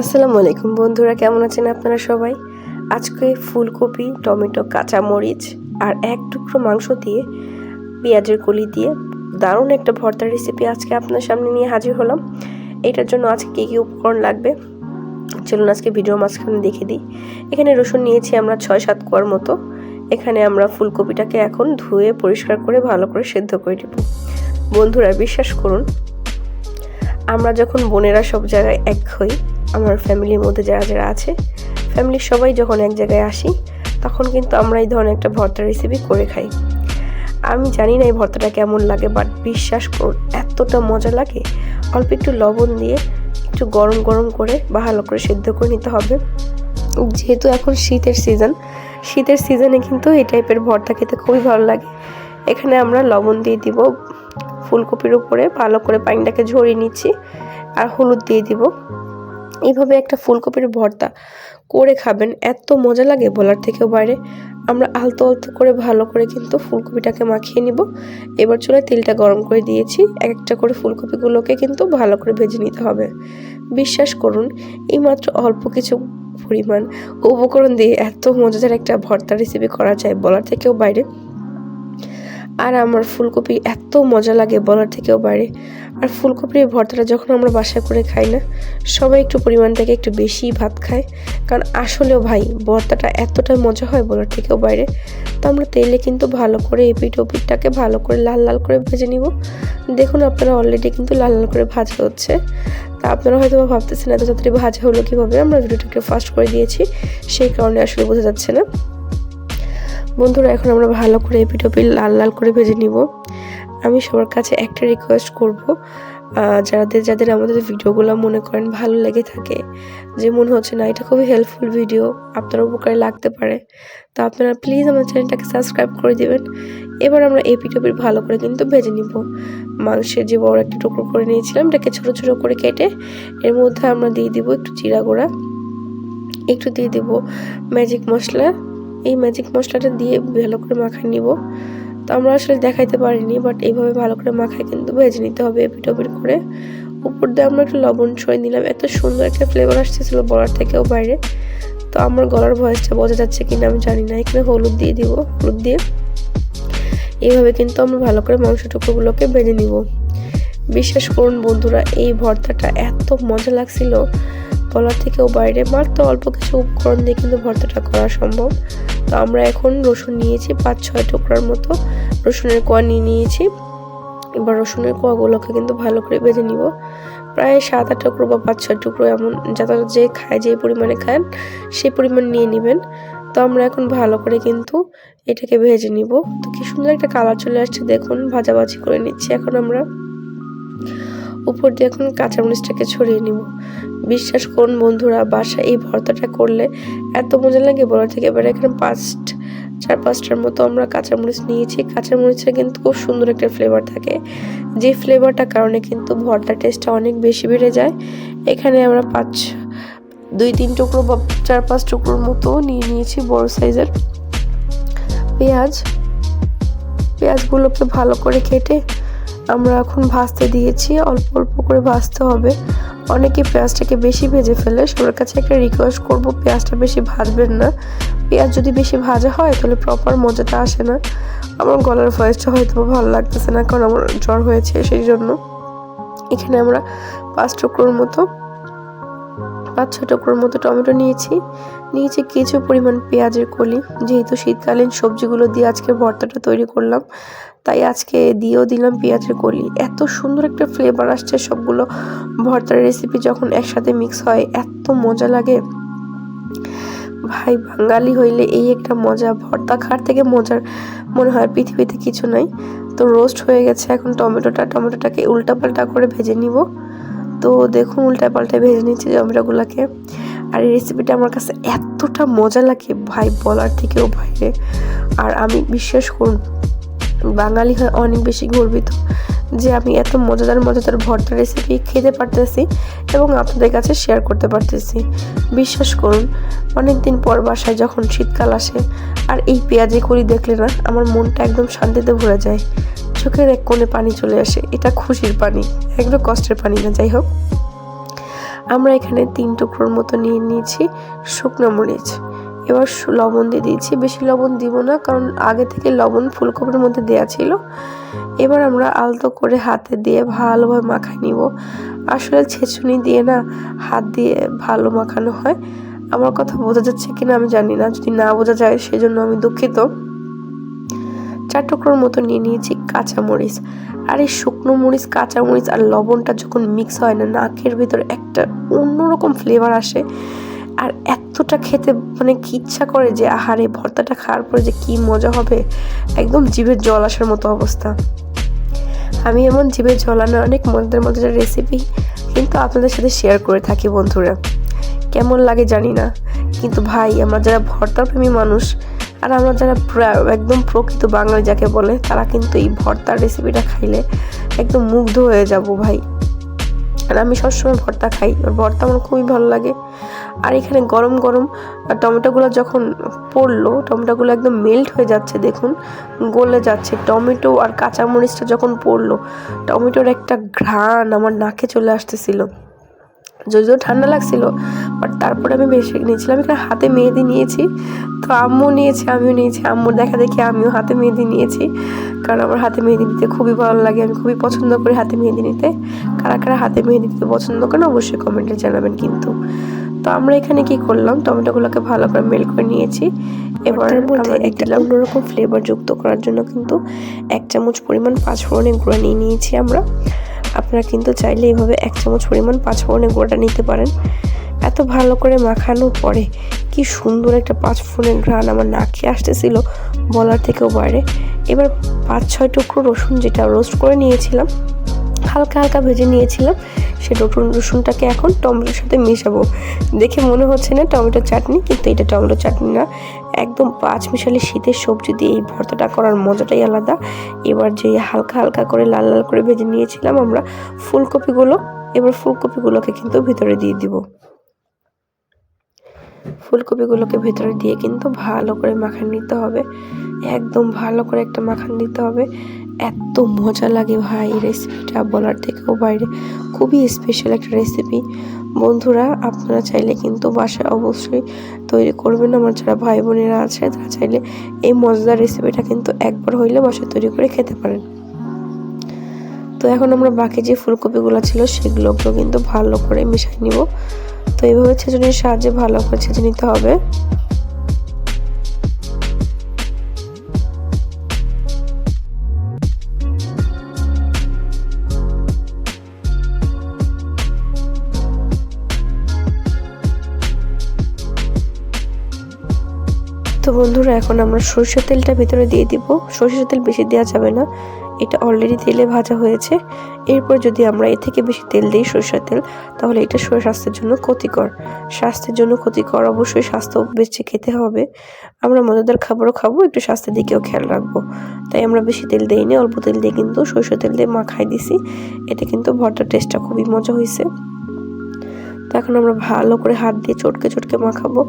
আসসালামু আলাইকুম বন্ধুরা, কেমন আছেন আপনারা সবাই? আজকে ফুলকপি, টমেটো, কাঁচামরিচ আর এক টুকরো মাংস দিয়ে পেঁয়াজের কলি দিয়ে দারুণ একটা ভর্তার রেসিপি আজকে আপনার সামনে নিয়ে হাজির হলাম। এটার জন্য আজকে কী কী উপকরণ লাগবে? চলুন আজকে ভিডিও মাঝখানে দেখে দিই। এখানে রসুন নিয়েছি আমরা ছয় সাত কোয়ার মতো। এখানে আমরা ফুলকপিটাকে এখন ধুয়ে, পরিষ্কার করে, ভালো করে সেদ্ধ করে নেব। বন্ধুরা, বিশ্বাস করুন, আমরা যখন বোনেরা সব জায়গায় এক হই আমার ফ্যামিলির মধ্যে যারা যারা আছে, ফ্যামিলির সবাই যখন এক জায়গায় আসি, তখন কিন্তু আমরা এই ধরনের একটা ভর্তা রেসিপি করে খাই। আমি জানি না এই ভর্তাটা কেমন লাগে বাট বিশ্বাস করুন, এতটা মজা লাগে। অল্প একটু লবণ দিয়ে একটু গরম গরম করে বা ভালো করে সেদ্ধ করে নিতে হবে। যেহেতু এখন শীতের সিজন শীতের সিজনে কিন্তু এই টাইপের ভর্তা খেতে খুবই ভালো লাগে। এখানে আমরা লবণ দিয়ে দিব, ফুলকপির উপরে ভালো করে পানিটাকে ঝরিয়ে নিচ্ছি, আর হলুদ দিয়ে দিব। এইভাবে একটা ফুলকপির ভর্তা করে খাবেন, এত মজা লাগে বলার থেকেও বাইরে। আমরা আলতো আলতো করে ভালো করে কিন্তু ফুলকপিটাকে মাখিয়ে নিব। এবার চলে তেলটা গরম করে দিয়েছি। এক একটা করে ফুলকপিগুলোকে কিন্তু ভালো করে ভেজে নিতে হবে। বিশ্বাস করুন এই মাত্র অল্প কিছু পরিমাণ উপকরণ দিয়ে এত মজাদার একটা ভর্তা রেসিপি করা যায় বলার থেকেও বাইরে। আর আমার ফুলকপি এত মজা লাগে বলার থেকেও বাইরে। আর ফুলকপির ভর্তাটা যখন আমরা বাসায় করে খাই না, সবাই একটু পরিমাণ থেকে একটু বেশি ভাত খায়। কারণ আসলেও ভাই, ভর্তাটা এতটা মজা হয় বলার থেকেও বাইরে। তো আমরা তেলে কিন্তু ভালো করে এপিট ওপিটটাকে ভালো করে লাল লাল করে ভেজে নিব। দেখুন আপনারা অলরেডি কিন্তু লাল লাল করে ভাজা হচ্ছে। তা আপনারা হয়তো ভাবতেছেন এত তাড়াতাড়ি ভাজা হলো কীভাবে? আমরা ভিডিওটাকে ফাস্ট করে দিয়েছি, সেই কারণে আসলে বোঝা যাচ্ছে না। বন্ধুরা, এখন আমরা ভালো করে এপিটপি লাল লাল করে ভেজে নিব। আমি সবার কাছে একটা রিকোয়েস্ট করব যাদের যাদের আমাদের ভিডিওগুলো মনে করেন ভালো লেগে থাকে, যে মনে হচ্ছে, না, এটা খুবই হেল্পফুল ভিডিও আপনার উপকারে লাগতে পারে। তো আপনারা প্লিজ আমার চ্যানেলটাকে সাবস্ক্রাইব করে দেবেন। এবার আমরা এপিটপির ভালো করে কিন্তু ভেজে নিব। মাংসের যে বড় একটা টুকরো করে নিয়েছিলাম, এটাকে ছোটো ছোটো করে কেটে এর মধ্যে আমরা দিয়ে দিব একটু জিরা গুঁড়া, একটু দিয়ে দিব ম্যাজিক মশলা এই ম্যাজিক মশলাটা দিয়ে ভালো করে মাখায় নিব। তো আমরা আসলে দেখাইতে পারিনি বাট এইভাবে ভালো করে মাখায় কিন্তু ভেজে নিতে হবে এপিট করে। উপর দিয়ে আমরা একটু লবণ ছড়িয়ে নিলাম। এত সুন্দর একটা ফ্লেভার আসতেছিল বলার থেকেও বাইরে। তো আমার গলার ভয়েসটা বোঝা যাচ্ছে কিনা আমি জানি না, এখানে হলুদ দিয়ে দিব, হলুদ দিয়ে। এইভাবে কিন্তু আমরা ভালো করে মাংস টুকরোগুলোকে বেজে নিব। বিশ্বাস করুন বন্ধুরা, এই ভর্তাটা এত মজা লাগছিল। বলার থেকেও বাইরে, মাত্র অল্প কিছু উপকরণ দিয়ে কিন্তু ভর্তাটা করা সম্ভব। তো আমরা এখন রসুন নিয়েছি, পাঁচ, ছয় টুকরার মতো রসুনের কোয়া নিয়ে নিয়েছি। এবার রসুনের কোয়াগুলোকে কিন্তু ভালো করে বেজে নিব। প্রায় সাত, আট টুকরো বা পাঁচ, ছয় টুকরো এমন যাতে যে খায়, যে পরিমাণে খান সেই পরিমাণ নিয়ে নেবেন। তো আমরা এখন ভালো করে কিন্তু এটাকে ভেজে নিব। তো কি সুন্দর একটা কালার চলে আসছে, দেখুন, ভাজাভাজি করে নিচ্ছি এখন আমরা। উপর দিয়ে এখন কাঁচামরিচটাকে ছড়িয়ে নিব। বিশ্বাস করুন বন্ধুরা বাসা এই ভর্তাটা করলে এত মজা লাগে বলার থেকে। এবার এখানে পাঁচ, চার, পাঁচটার মতো আমরা কাঁচামরিচ নিয়েছি। কাঁচামরিচের কিন্তু খুব সুন্দর একটা ফ্লেভার থাকে। যে ফ্লেভারটার কারণে কিন্তু ভর্তার টেস্টটা অনেক বেশি বেড়ে যায়। এখানে আমরা পাঁচ, দুই, তিন টুকরো বা চার, পাঁচ টুকরোর মতো নিয়ে নিয়েছি বড় সাইজের পেঁয়াজ। পেঁয়াজগুলোকে ভালো করে কেটে আমরা এখন ভাজতে দিয়েছি, অল্প অল্প করে ভাজতে হবে। অনেকে পেঁয়াজটাকে বেশি ভেজে ফেলে, সবার কাছে একটা রিকোয়েস্ট করব, পেঁয়াজটা বেশি ভাজবেন না। পেঁয়াজ যদি বেশি ভাজা হয়, তাহলে প্রপার মজাটা আসে না। আমার গলার ভয়েসটা হয়তো ভালো লাগতেছে না, কারণ আমার জ্বর হয়েছে, সেই জন্য। এখানে আমরা পাঁচ টুকরোর মতো পাঁচ ছ টুকরোর মতো টমেটো নিয়েছি। নিয়েছি কিছু পরিমাণ পেঁয়াজের কলি। যেহেতু শীতকালীন সবজিগুলো দিয়ে আজকে ভর্তাটা তৈরি করলাম, তাই আজকে দিয়েও দিলাম পেঁয়াজের কলি। এত সুন্দর একটা ফ্লেভার আসছে সবগুলো ভর্তার রেসিপি যখন একসাথে মিক্স হয়, এত মজা লাগে। ভাই, বাঙালি হইলে এই একটা মজা। ভর্তা খার থেকে মজার মনে হয় পৃথিবীতে কিছু নাই। তো রোস্ট হয়ে গেছে, এখন টমেটোটা, টমেটোটাকে উল্টাপাল্টা করে ভেজে নিব। তো দেখুন উল্টা পাল্টা ভেজে নিচ্ছি টমেটোগুলোকে আর এই রেসিপিটা আমার কাছে এতটা মজা লাগে, ভাই, বলার থেকেও বাইরে। আর আমি বিশ্বাস করুন, বাঙালি হয়ে অনেক বেশি গর্বিত যে আমি এত মজাদার মজাদার ভর্তা রেসিপি খেতে পারতেছি এবং আপনাদের কাছে শেয়ার করতে পারতেছি। বিশ্বাস করুন অনেক দিন পর বাসায় যখন শীতকাল আসে, আর এই পেঁয়াজি করি দেখলে না, আমার মনটা একদম শান্তিতে ভরে যায়। চোখের এক কোণে পানি চলে আসে। এটা খুশির পানি, একদম কষ্টের পানি না, যাই হোক। আমরা এখানে তিন টুকরোর মতো নিয়ে নিয়েছি শুকনো মরিচ। এবার লবণ দিয়ে দিয়েছি। বেশি লবণ দিব না, কারণ আগে থেকে লবণ ফুলকপির মধ্যে দেয়া ছিল। এবার আমরা আলতো করে হাতে দিয়ে ভালোভাবে মাখাই নিব। আসলে ছেঁচুনি দিয়ে না, হাত দিয়ে ভালো মাখানো হয়। আমার কথা বোঝা যাচ্ছে কিনা আমি জানি না। যদি না বোঝা যায়, সেজন্য আমি দুঃখিত। চার টুকরোর মতো নিয়ে নিয়েছি কাঁচা মরিচ। আর এই শুকনো মরিচ, কাঁচা মরিচ আর লবণটা যখন মিক্স হয় না, নাকের ভিতরে একটা অন্যরকম ফ্লেভার আসে। আর এতটা খেতে মানে কি ইচ্ছা করে যে, আহারে, ভর্তাটা খাওয়ার পরে যে কি মজা হবে? একদম জিভের জল আসার মতো অবস্থা। আমি এমন জিভের জল আনা অনেক মজাদার মজার রেসিপি কিন্তু আপনাদের সাথে শেয়ার করে থাকি বন্ধুরা। কেমন লাগে জানি না। কিন্তু ভাই, আমরা যারা ভর্তা প্রেমী মানুষ আর আমরা যারা একদম প্রকৃত বাঙালি যাকে বলে, তারা কিন্তু এই ভর্তার রেসিপিটা খাইলে একদম মুগ্ধ হয়ে যাব ভাই। আর আমি সবসময় ভর্তা খাই, আর ভর্তা আমার খুবই ভালো লাগে। আর এখানে গরম গরম টমেটোগুলো যখন পড়ল, টমেটোগুলো একদম মেল্ট হয়ে যাচ্ছে, দেখুন, গলে যাচ্ছে। টমেটো আর কাঁচামরিচটা যখন পড়ল, টমেটোর একটা ঘ্রাণ আমার নাকে চলে আসতেছিল। যদিও ঠান্ডা লাগছিল বাট তারপরে আমি বেশি নিয়েছিলাম। এখানে হাতে মেহেদি নিয়েছি তো আম্মু নিয়েছে আমিও নিয়েছি। আম্মুর দেখা দেখি আমিও হাতে মেহেদি নিয়েছি কারণ আমার হাতে মেহেদি নিতে খুবই ভালো লাগে। আমি খুবই পছন্দ করি হাতে মেহেদি নিতে। কারা কারা হাতে মেহেদি দিতে পছন্দ করেন অবশ্যই কমেন্টে জানাবেন কিন্তু। তো আমরা এখানে কি করলাম? টমেটোগুলোকে ভালো করে মেল করে নিয়েছি। এবার আমরা একটা অন্যরকম ফ্লেভার যুক্ত করার জন্য কিন্তু এক চামচ পরিমাণ পাঁচফোড়নের গুঁড়া নিয়ে নিয়েছি আমরা। আপনারা কিন্তু চাইলে এভাবে এক চামচ পরিমাণ পাঁচফোড়নের গুঁড়াটা নিতে পারেন। এত ভালো করে মাখানোর পরে কি সুন্দর একটা পাঁচফোড়নের ঘ্রাণ আমার নাকে আসতেছিল বলার থেকেও বাইরে। এবার পাঁচ ছয় টুকরো রসুন যেটা রোস্ট করে নিয়েছিলাম হালকা হালকা ভেজে নিয়েছিলাম। সে রসুন রসুনটাকে এখন টমেটোর সাথে মেশাবো। দেখে মনে হচ্ছে না টমেটো চাটনি, কিন্তু এটা টমেটো চাটনি না। একদম পাঁচ মিশালি শীতের সবজি দিয়ে এই ভর্তাটা করার মজাটাই আলাদা। এবার যে হালকা হালকা করে লাল লাল করে ভেজে নিয়েছিলাম আমরা ফুলকপিগুলো, এবার ফুলকপিগুলোকে কিন্তু ভিতরে দিয়ে দিব। ফুলকপিগুলোকে ভেতরে দিয়ে কিন্তু ভালো করে মাখান নিতে হবে। একদম ভালো করে একটা মাখান দিতে হবে। এত মজা লাগে ভাই রেসিপিটা বলার থেকেও বাইরে। খুবই স্পেশাল একটা রেসিপি বন্ধুরা, আপনারা চাইলে কিন্তু বাসায় অবশ্যই তৈরি করবেন। আমার যারা ভাই বোনেরা আছে, তারা চাইলে এই মজাদার রেসিপিটা কিন্তু একবার হইলে বাসায় তৈরি করে খেতে পারেন। তো এখন আমরা বাকি যে ফুলকপিগুলো ছিল, সেগুলোকেও কিন্তু ভালো করে মিশিয়ে নিব। তো এইভাবে ছেঁচুনির সাহায্যে ভালো করে ছেঁচে নিতে হবে। তো বন্ধুরা, এখন আমরা সরষের তেলটা ভিতরে দিয়ে দিব। সরষের তেল বেশি দেওয়া যাবে না, এটা অলরেডি তেলে ভাজা হয়েছে। এরপর যদি আমরা এর থেকে বেশি তেল দিই সরষের তেল, তাহলে এটা স্বাস্থ্যের জন্য ক্ষতিকর। স্বাস্থ্যের জন্য ক্ষতিকর, অবশ্যই স্বাস্থ্য বেঁচে খেতে হবে। আমরা মজাদার খাবারও খাব, একটু স্বাস্থ্যের দিকেও খেয়াল রাখব। তাই আমরা বেশি তেল দিইনি, অল্প তেল দিয়ে কিন্তু সরষের তেল দিয়ে মাখাই দিছি। এতে কিন্তু ভর্তার টেস্টটা খুবই মজা হয়েছে তো এখন আমরা ভালো করে হাত দিয়ে চটকে চটকে মাখাবো।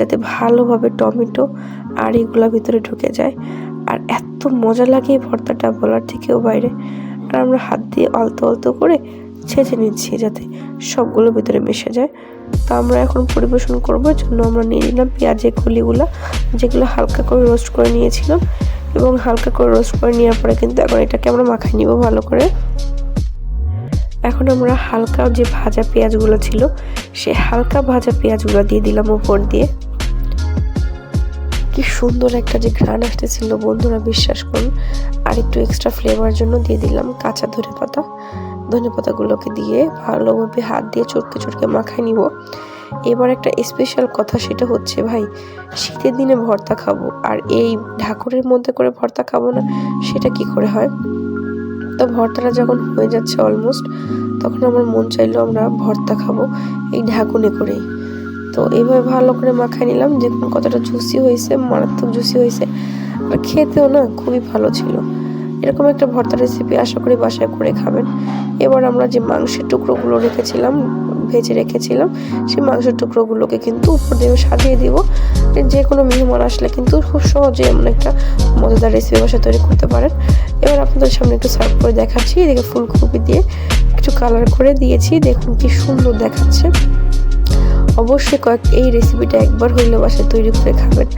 যাতে ভালোভাবে টমেটো আর এগুলা ভিতরে ঢুকে যায়। আর এত মজা লাগে এই ভর্তাটা বলার থেকেও বাইরে। আর আমরা হাত দিয়ে আলতো আলতো করে ছেঁচে নিচ্ছি যাতে সবগুলো ভিতরে মিশে যায়। তো আমরা এখন পরিবেশন করব জন্য আমরা নিয়ে নিলাম পেঁয়াজের কলিগুলা যেগুলো হালকা করে রোস্ট করে নিয়েছিলাম। এবং হালকা করে রোস্ট করে নেওয়ার পরে কিন্তু এখন এটাকে আমরা মাখাই নিব ভালো করে। এখন আমরা হালকা যে ভাজা পেঁয়াজগুলো ছিল, সে হালকা ভাজা পেঁয়াজগুলো দিয়ে দিলাম উপর দিয়ে। কি সুন্দর একটা যে ঘ্রাণ আসতেছিল, বন্ধুরা বিশ্বাস করুন। আর একটু এক্সট্রা ফ্লেভার জন্য দিয়ে দিলাম কাঁচা ধনে পাতা। ধনে পাতাগুলোকে দিয়ে ভালোভাবে হাত দিয়ে চটকে চটকে মাখায় নিব। এবার একটা স্পেশাল কথা সেটা হচ্ছে, ভাই, শীতের দিনে ভর্তা খাব। আর এই ঢাকুরের মধ্যে করে ভর্তা খাব না, সেটা কি করে হয়? তো ভর্তাটা যখন হয়ে যাচ্ছে অলমোস্ট তখন আমার মন চাইলো আমরা ভর্তা খাব এই ঢাকুনে করেই। তো এইভাবে ভালো করে মাখায় নিলাম। দেখুন কতটা জুসি হয়েছে, মারাত্মক জুসি হয়েছে। আর খেতেও না খুবই ভালো ছিল। এরকম একটা ভর্তা রেসিপি আশা করি বাসায় করে খাবেন। এবার আমরা যে মাংসের টুকরোগুলো রেখেছিলাম, ভেজে রেখেছিলাম, সেই মাংসের টুকরোগুলোকে কিন্তু উপর দিয়ে সাজিয়ে দিব। যে কোনো মেহমান আসলে কিন্তু খুব সহজে এমন একটা মজাদার রেসিপি বাসায় তৈরি করতে পারেন। এবার আপনাদের সামনে একটু সার্ভ করে দেখাচ্ছি। এদিকে ফুলকপি দিয়ে একটু কালার করে দিয়েছি। দেখুন কি সুন্দর দেখাচ্ছে। অবশ্যই কয়েক, এই রেসিপিটা একবার হইলে বাসায় তৈরি করে খাবেন।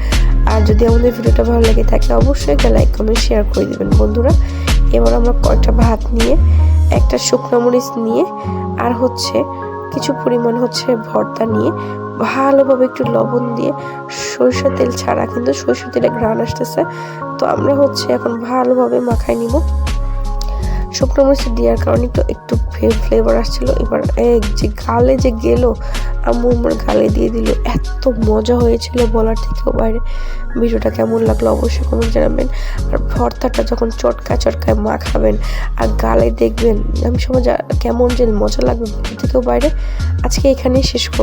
আর যদি আমাদের ভিডিওটা ভালো লেগে থাকে, অবশ্যই একটা লাইক কমেন্ট শেয়ার করে দিবেন বন্ধুরা। এবার আমরা কয়েকটা ভাত নিয়ে, একটা শুকনো মরিচ নিয়ে, আর হচ্ছে কিছু পরিমাণ হচ্ছে ভর্তা নিয়ে, ভালোভাবে একটু লবণ দিয়ে সরিষা তেল ছাড়া কিন্তু সরিষা তেলে ঘ্রাণ আসতেছে। তো আমরা হচ্ছে এখন ভালোভাবে মাখায় নিব। শুকনো মরিচ দেওয়ার কারণে একটু একটু ফ্লেভার আসছিল। এবার এক যে গালে যে গেল, আম্মু আমার গালে দিয়ে দিল। এত মজা হয়েছিল বলার থেকেও বাইরে। ভিডিওটা কেমন লাগল অবশ্যই কমেন্ট জানাবেন। আর ভর্তাটা যখন চটকা চটকায় মাখাবেন আর গালে দেখবেন, আমি সময় কেমন যে মজা লাগবে থেকেও বাইরে। আজকে এখানেই শেষ